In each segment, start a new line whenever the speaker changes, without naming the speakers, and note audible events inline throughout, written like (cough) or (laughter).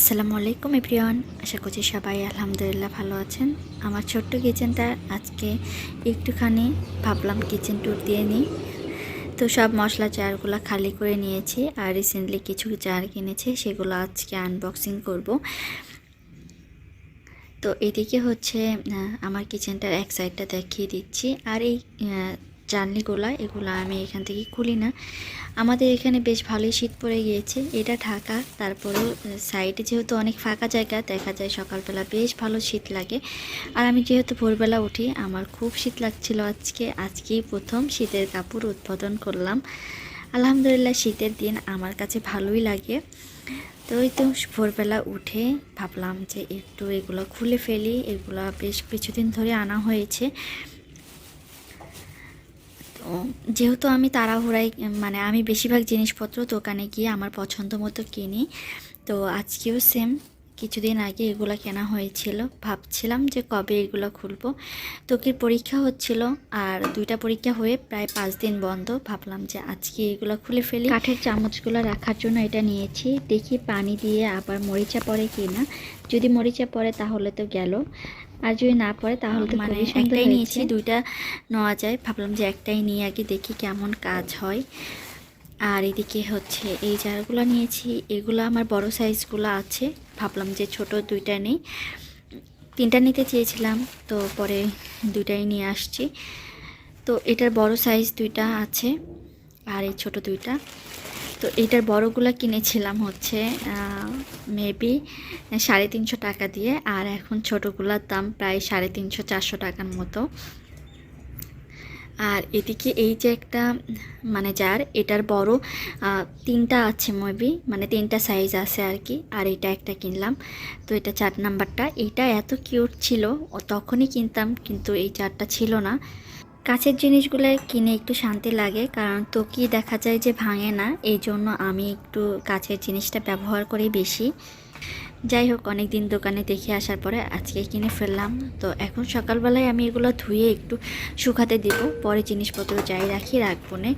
আসসালামু আলাইকুম, এভরিওয়ান। আশা করছি সবাই আলহামদুলিল্লাহ ভালো আছেন। আমার ছোট্ট কিচেনটা আজকে একটুখানি ভাবলাম কিচেন ট্যুর দিয়ে নিই। তো সব মশলা জারগুলো খালি করে নিয়েছি আর রিসেন্টলি কিছু জার কিনেছি, সেগুলো আজকে আনবক্সিং করব। তো এদিকে হচ্ছে আমার কিচেনটার এক সাইডটা দেখিয়ে দিচ্ছি। আর এই জানলিগুলা, এগুলো আমি এখান থেকে খুলি না। আমাদের এখানে বেশ ভালোই শীত পড়ে গিয়েছে। এটা ঢাকা, তারপরেও সাইডে যেহেতু অনেক ফাঁকা জায়গা, দেখা যায় সকালবেলা বেশ ভালো শীত লাগে। আর আমি যেহেতু ভোরবেলা উঠি, আমার খুব শীত লাগছিল আজকে। আজকেই প্রথম শীতের কাপড় উৎপাদন করলাম। আলহামদুলিল্লাহ, শীতের দিন আমার কাছে ভালোই লাগে। তো ওই তো, ভোরবেলা উঠে ভাবলাম যে একটু এগুলো খুলে ফেলি। এগুলো বেশ কিছুদিন ধরে আনা হয়েছে। যেহেতু আমি তাড়াহুড়াই মানে আমি বেশিরভাগ জিনিসপত্র দোকানে গিয়ে আমার পছন্দ মতো কিনি, তো আজকেও সেম কিছুদিন আগে এগুলো কেনা হয়েছিল। ভাবছিলাম যে কবে এগুলো খুলবো। তোকির পরীক্ষা হচ্ছিল আর দুইটা পরীক্ষা হয়ে প্রায় পাঁচ দিন বন্ধ। ভাবলাম যে আজকে এগুলো খুলে ফেলি। কাঠের চামচগুলো রাখার জন্য এটা নিয়েছি। দেখি পানি দিয়ে আবার মরিচা পড়ে কি না যদি মরিচা পড়ে তাহলে তো গেল। আর যদি না পড়ে তাহলে তো
মানে একটাই নিয়েছি,
দুইটা নেওয়া যায়। ভাবলাম যে একটাই নিয়ে আগে দেখি কেমন কাজ হয়। আর এদিকে হচ্ছে এই জারগুলো নিয়েছি এগুলো আমার বড় সাইজগুলো আছে। ভাবলাম যে ছোট দুইটা নেই। তিনটা নিতে চেয়েছিলাম তো পরে দুইটাই নিয়ে আসছি। তো এটার বড় সাইজ দুইটা আছে আর এই ছোট দুইটা। তো এটার বড়গুলো কিনেছিলাম হচ্ছে মেবি সাড়ে তিনশো টাকা দিয়ে, আর এখন ছোটোগুলোর দাম প্রায় সাড়ে তিনশো, চারশো টাকার মতো। আর এদিকে এই যে একটা মানে যার, এটার বড় তিনটা আছে মেবি মানে তিনটা সাইজ আছে আর কি, আর এটা একটা কিনলাম। তো এটা চার নাম্বারটা এটা এত কিউট ছিল তখনই কিনতাম, কিন্তু এই চারটা ছিল না। কাছের জিনিসগুলো কিনে একটু শান্তি লাগে, কারণ তো কি দেখা যায় যে ভাঙে না। এই জন্য আমি একটু কাছের জিনিসটা ব্যবহার করি বেশি। যাই হোক অনেক দিন দোকানে দেখে আসার পরে আজকে কিনে ফেললাম। তো এখন সকালবেলায় আমি এগুলো ধুয়ে একটু শুকাতে দেব। পরে জিনিসপত্র যাই রাখি, রাখব না।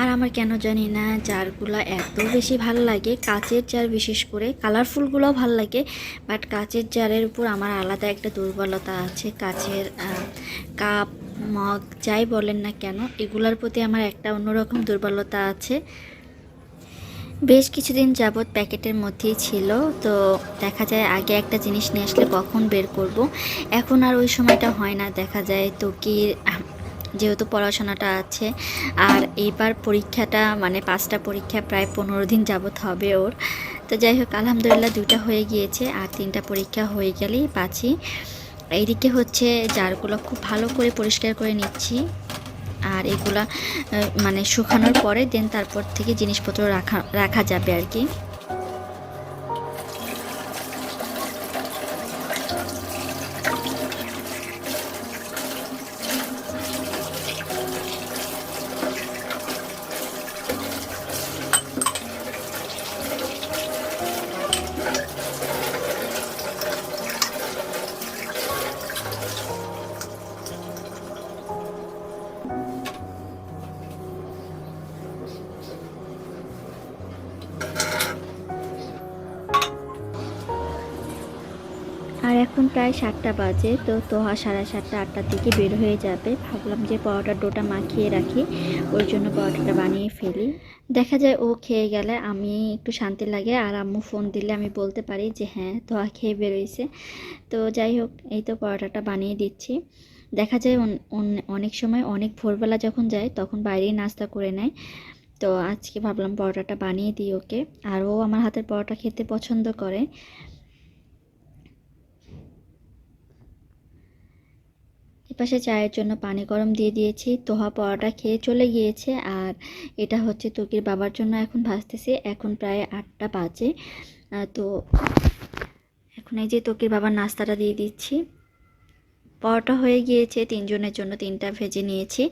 আর আমার কেন জানি না জারগুলো এত বেশি ভালো লাগে। কাচের জার বিশেষ করে কালারফুলগুলোও ভালো লাগে বাট কাচের জারের উপর আমার আলাদা একটা দুর্বলতা আছে। কাচের কাপ, মগ, যাই বলেন না কেন, এগুলোর প্রতি আমার একটা অন্যরকম দুর্বলতা আছে। বেশ কিছুদিন যাবৎ প্যাকেটের মধ্যেই ছিল, তো দেখা যায় আগে একটা জিনিস নিয়ে আসলে কখন বের করব? এখন আর ওই সময়টা হয় না, দেখা যায় তো কি যেহেতু পড়াশোনাটা আছে। আর এইবার পরীক্ষাটা মানে পাঁচটা পরীক্ষা প্রায় পনেরো দিন যাবৎ হবে ওর। তো যাই হোক, আলহামদুলিল্লাহ দুইটা হয়ে গিয়েছে আর তিনটা পরীক্ষা হয়ে গেলেই পাচ্ছি এইদিকে হচ্ছে জারগুলো খুব ভালো করে পরিষ্কার করে নিচ্ছি। আর এগুলা মানে শুকানোর পরে দেন তারপর থেকে জিনিসপত্র রাখা রাখা যাবে আর কি। আর এখন প্রায় সাতটা বাজে, তো তোহা সাড়ে সাতটা, আটটার দিকে বের হয়ে যাবে। ভাবলাম যে পরোটার ডোটা মাখিয়ে রাখি ওই জন্য পরোটাটা বানিয়ে ফেলি। দেখা যায় ও খেয়ে গেলে আমি একটু শান্তি লাগে, আর আম্মু ফোন দিলে আমি বলতে পারি যে হ্যাঁ তোহা খেয়ে বেরোইছে। তো যাই হোক, এই তো পরোটাটা বানিয়ে দিচ্ছি। দেখা যায় অন- অন- অনেক সময় অনেক ভোরবেলা যখন যায়, তখন বাইরেই নাস্তা করে নেয়। তো আজকে ভাবলাম পরোটাটা বানিয়ে দিই ওকে। আর ও আমার হাতের পরোটা খেতে পছন্দ করে। এপাশে চায়ের জন্য পানি গরম দিয়ে দিয়েছি। তোহা পরোটা খেয়ে চলে গিয়েছে। আর এটা হচ্ছে তুকির বাবার জন্য এখন ভাজতেছি। এখন প্রায় আটটা বাজে। তো এখন এই যে তোকির বাবার নাস্তাটা দিয়ে দিচ্ছি। পরোটা হয়ে গিয়েছে। তিনজনের জন্য তিনটা ভেজে নিয়েছি।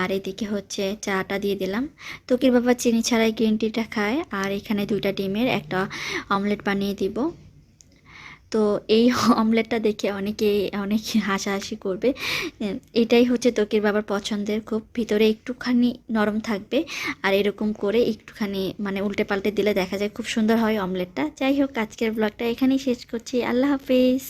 আর এদিকে হচ্ছে চাটা দিয়ে দিলাম। তোকির বাবা চিনি ছাড়াই গ্রিন টিটা খায়। আর এখানে দুইটা ডিমের একটা অমলেট বানিয়ে দিব। তো এই (laughs) অমলেটটা দেখে অনেকে, অনেক হাসাহাসি করবে। এটাই হচ্ছে তোকের বাবার পছন্দের। খুব ভিতরে একটুখানি নরম থাকবে আর এরকম করে একটুখানি মানে উল্টে পাল্টে দিলে দেখা যায় খুব সুন্দর হয় অমলেটটা। যাই হোক, আজকের ব্লগটা এখানেই শেষ করছি। আল্লাহ হাফেজ।